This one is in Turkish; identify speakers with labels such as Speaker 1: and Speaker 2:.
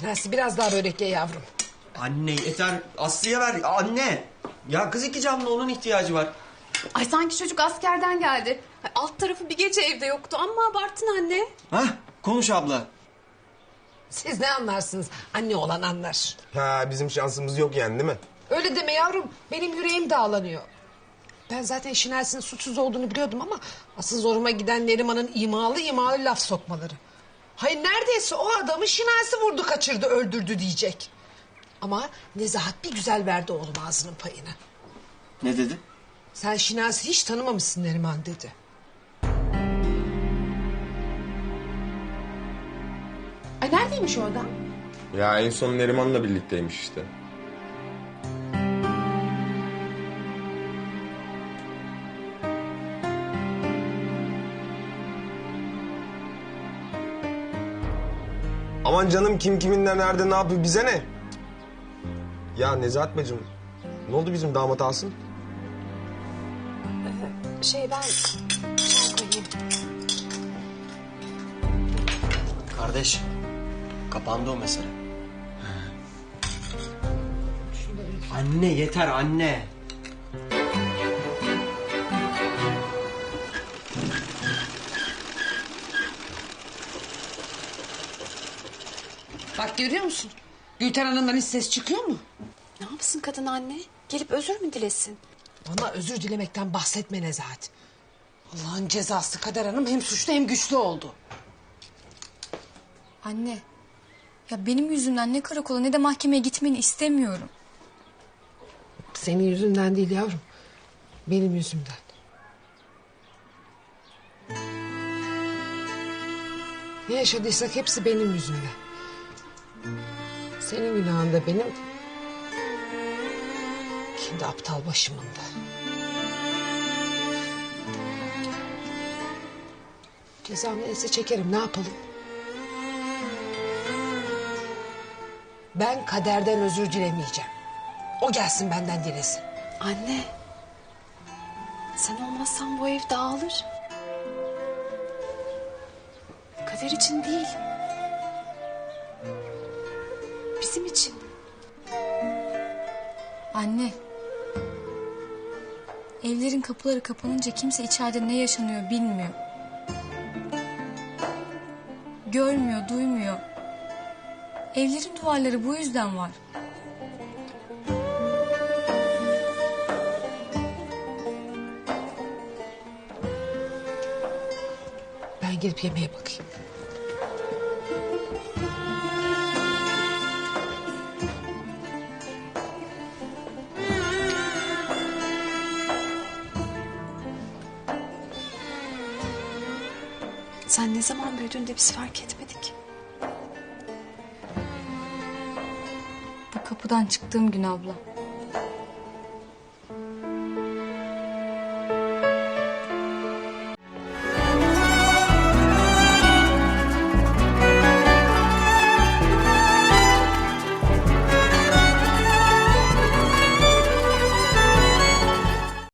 Speaker 1: Şinasi biraz daha börek ye yavrum.
Speaker 2: Anne yeter. Aslı'ya ver. Anne. Ya kız iki canlı onun ihtiyacı var.
Speaker 3: Ay sanki çocuk askerden geldi. Ay, alt tarafı bir gece evde yoktu ama abarttın anne.
Speaker 2: Hah konuş abla.
Speaker 1: Siz ne anlarsınız? Anne olan anlar.
Speaker 4: Ha bizim şansımız yok yani değil mi?
Speaker 1: Öyle deme yavrum. Benim yüreğim dağlanıyor. Ben zaten Şinasi'nin suçsuz olduğunu biliyordum ama... ...asıl zoruma giden Neriman'ın imalı imalı laf sokmaları. Hayır neredeyse o adamı Şinasi vurdu kaçırdı öldürdü diyecek. Ama Nezahat bir güzel verdi oğlum ağzının payını.
Speaker 2: Ne dedi?
Speaker 1: Sen Şinasi hiç tanımamışsın Neriman dedi.
Speaker 3: Ay neredeymiş o adam?
Speaker 4: Ya en son Neriman'la birlikteymiş işte. Aman canım kim kiminle nerede ne yapıyor bize ne? Ya Nezahat bacım ne oldu bizim damat Asım?
Speaker 1: Şey ben... Çay koyayım.
Speaker 2: Kardeş. Kapandı o mesele. Anne yeter anne.
Speaker 1: Bak görüyor musun? Gülten Hanım'dan hiç ses çıkıyor mu?
Speaker 3: Ne yapsın kadın anne? Gelip özür mü dilesin?
Speaker 1: Bana özür dilemekten bahsetme Nezahat. Allah'ın cezası Kader Hanım hem suçlu hem güçlü oldu.
Speaker 5: Anne, ya benim yüzümden ne karakola ne de mahkemeye gitmeni istemiyorum.
Speaker 1: Senin yüzünden değil yavrum. Benim yüzümden. Ne yaşadıysak hepsi benim yüzümden. Senin günahın da benim. Kendi aptal başımın da. Cezam neyse çekerim ne yapalım? Ben kaderden özür dilemeyeceğim. O gelsin benden dilesin.
Speaker 3: Anne. Sen olmazsan bu ev dağılır. Kader için değil. Bizim için.
Speaker 5: Anne, evlerin kapıları kapanınca kimse içeride ne yaşanıyor bilmiyor. Görmüyor, duymuyor. Evlerin duvarları bu yüzden var.
Speaker 1: Ben gelip yemeğe bakayım.
Speaker 3: Sen ne zaman büyüdüğünde biz fark etmedik.
Speaker 5: Bu kapıdan çıktığım gün abla.